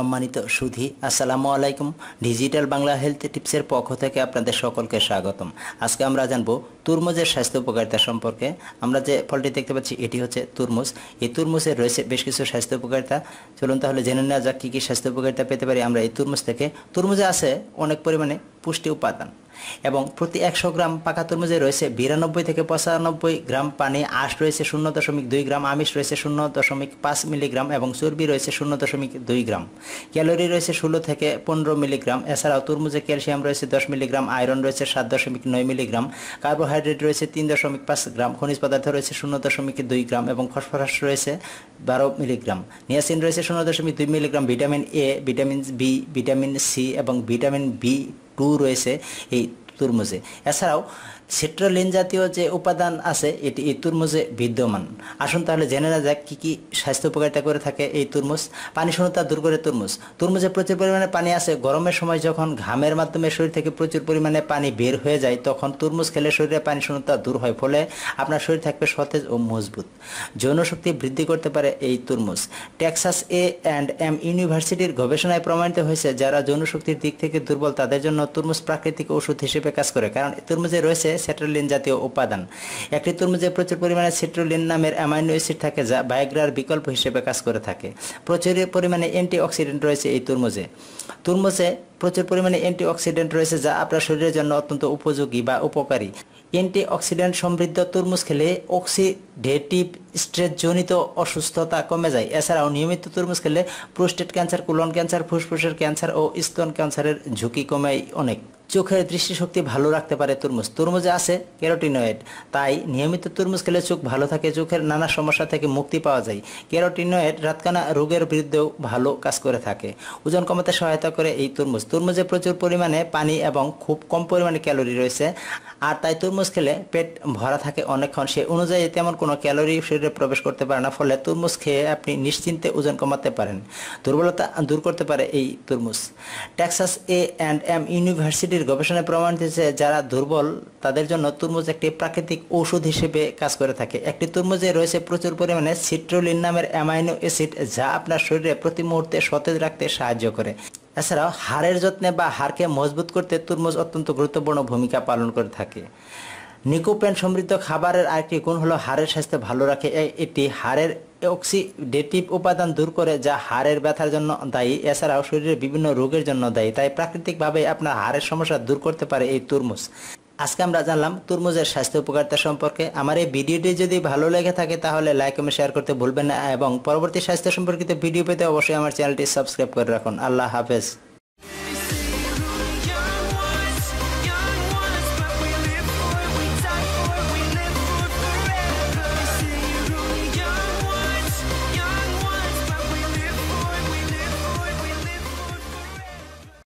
সম্মানিত সুধি, আসসালামু আলাইকুম। ডিজিটাল বাংলা হেলথ টিপসের পক্ষ থেকে আপনাদের সকলকে স্বাগতম। আজকে আমরা জানব তুরমুজের স্বাস্থ্য উপকারিতা সম্পর্কে। আমরা যে ফলটি দেখতে পাচ্ছি, এটি হচ্ছে তুরমুজ। এই তুরমুজের রয়েছে বেশ কিছু স্বাস্থ্য উপকারিতা। চলুন তাহলে জেনে নেওয়া যাক, কী কী স্বাস্থ্য উপকারিতা পেতে পারি আমরা এই তুরমুজ থেকে। তুরমুজে আছে অনেক পরিমাণে পুষ্টি উপাদান। এবং প্রতি একশো গ্রাম পাকা তরমুজে রয়েছে বিরানব্বই থেকে পঁচানব্বই গ্রাম পানি, আঁশ রয়েছে শূন্য দশমিক দুই গ্রাম, আমিষ রয়েছে শূন্য দশমিক পাঁচ মিলিগ্রাম এবং চর্বি রয়েছে শূন্য দশমিক দুই গ্রাম। ক্যালোরি রয়েছে ষোলো থেকে পনেরো মিলিগ্রাম, এছাড়াও তরমুজে ক্যালসিয়াম রয়েছে দশ মিলিগ্রাম, আয়রন রয়েছে সাত দশমিক নয় মিলিগ্রাম, কার্বোহাইড্রেট রয়েছে তিন দশমিক পাঁচ গ্রাম, খনিজ পদার্থ রয়েছে শূন্য দশমিক দুই গ্রাম এবং ফসফরাস রয়েছে বারো মিলিগ্রাম। নিয়াসিন রয়েছে শূন্য দশমিক দুই milligram, vitamin A, vitamin B, vitamin C এবং ভিটামিন বি টু রয়েছে এই তুরমুজে এছাড়াও সিট্রোলিন জাতীয় যে উপাদান আছে, এটি এই তুরমুজে বিদ্যমান। আসুন তাহলে জেনে না যাক কী কী স্বাস্থ্য উপকারিতা করে থাকে এই তুরমুজ। পানি শূন্যতা দূর করে তুরমুজ। তুরমুজে প্রচুর পরিমাণে পানি আছে। গরমের সময় যখন ঘামের মাধ্যমে শরীর থেকে প্রচুর পরিমাণে পানি বের হয়ে যায়, তখন তুরমুজ খেলে শরীরে পানি শূন্যতা দূর হয়, ফলে আপনার শরীর থাকবে সতেজ ও মজবুত। যৌন শক্তি বৃদ্ধি করতে পারে এই তুরমুজ। টেক্সাস এ অ্যান্ড এম ইউনিভার্সিটির গবেষণায় প্রমাণিত হয়েছে, যারা যৌন শক্তির দিক থেকে দুর্বল, তাদের জন্য তুরমুজ প্রাকৃতিক ওষুধ হিসেবে কাজ করে, কারণ তুরমুজে রয়েছে সেট্রোলিন জাতীয় উপাদান। একটি তরমুজে প্রচুর পরিমাণে সেট্রোলিন নামের অ্যামাইনো অ্যাসিড থাকে, যা বায়োগ্রার বিকল্প হিসেবে কাজ করে থাকে। প্রচুর পরিমাণে অ্যান্টিঅক্সিডেন্ট রয়েছে এই তরমুজে। তরমুজে প্রচুর পরিমাণে অ্যান্টিঅক্সিডেন্ট রয়েছে, যা আপনার শরীরের জন্য অত্যন্ত উপযোগী বা উপকারী। অ্যান্টিঅক্সিডেন্ট সমৃদ্ধ তরমুজ খেলে অক্সিডেটিভ স্ট্রেসজনিত অসুস্থতা কমে যায়। এছাড়াও নিয়মিত তরমুজ খেলে প্রোস্টেট ক্যান্সার, কোলন ক্যান্সার, ফুসফুসের ক্যান্সার ও স্তন ক্যান্সারের ঝুঁকি কমে অনেক। চোখের দৃষ্টিশক্তি ভালো রাখতে পারে তরমুজ। তরমুজে আছে ক্যারোটিনয়েড তাই নিয়মিত তরমুজ খেলে চোখ ভালো থাকে, চোখের নানা সমস্যা থেকে মুক্তি পাওয়া যায়। ক্যারোটিনয়েড রাতকানা রোগের বিরুদ্ধেও ভালো কাজ করে থাকে। ওজন কমাতে সহায়তা করে এই তরমুজ। তরমুজে প্রচুর পরিমাণে পানি এবং খুব কম পরিমাণে ক্যালোরি রয়েছে। আর তাই তরমুজ খেলে পেট ভরা থাকে অনেকক্ষণ। সে অনুযায়ী তেমন কোনো ক্যালোরি শরীরে প্রবেশ করতে পারে না, ফলে তরমুজ খেয়ে আপনি নিশ্চিন্তে ওজন কমাতে পারেন। দুর্বলতা দূর করতে পারে এই তরমুজ। টেক্সাস এ অ্যান্ড এম ইউনিভার্সিটির গবেষণায় প্রমাণিত হয়েছে যারা দুর্বল, তাদের জন্য তরমুজ একটি প্রাকৃতিক ঔষধ হিসেবে কাজ করে থাকে। একটি তরমুজে রয়েছে প্রচুর পরিমাণে সিট্রোলিন নামের অ্যামাইনো অ্যাসিড, যা আপনার শরীরে প্রতি মুহূর্তে সতেজ রাখতে সাহায্য করে। এছাড়াও হাড়ের যত্নে বা হাড়কে মজবুত করতে তরমুজ অত্যন্ত গুরুত্বপূর্ণ ভূমিকা পালন করে থাকে। নিকোপেন সমৃদ্ধ খাবারের আরেকটি গুণ হলো হাড়ের স্বাস্থ্য ভালো রাখে। এটি হাড়ের অক্সিডেটিভ উপাদান দূর করে যা হাড়ের ব্যথার জন্য দায়ী। এছাড়াও শরীরের বিভিন্ন রোগের জন্য দায়ী। তাই প্রাকৃতিকভাবে আপনার হাড়ের সমস্যা দূর করতে পারে এই তরমুজ। আজকে আমরা জানলাম তরমুজের স্বাস্থ্য উপকারিতা সম্পর্কে। আমার এই ভিডিওটি যদি ভালো লেগে থাকে তাহলে লাইক এবং শেয়ার করতে ভুলবেন না এবং পরবর্তী স্বাস্থ্য সম্পর্কিত ভিডিও পেতে অবশ্যই আমার চ্যানেলটি সাবস্ক্রাইব করে রাখুন। আল্লাহ হাফেজ।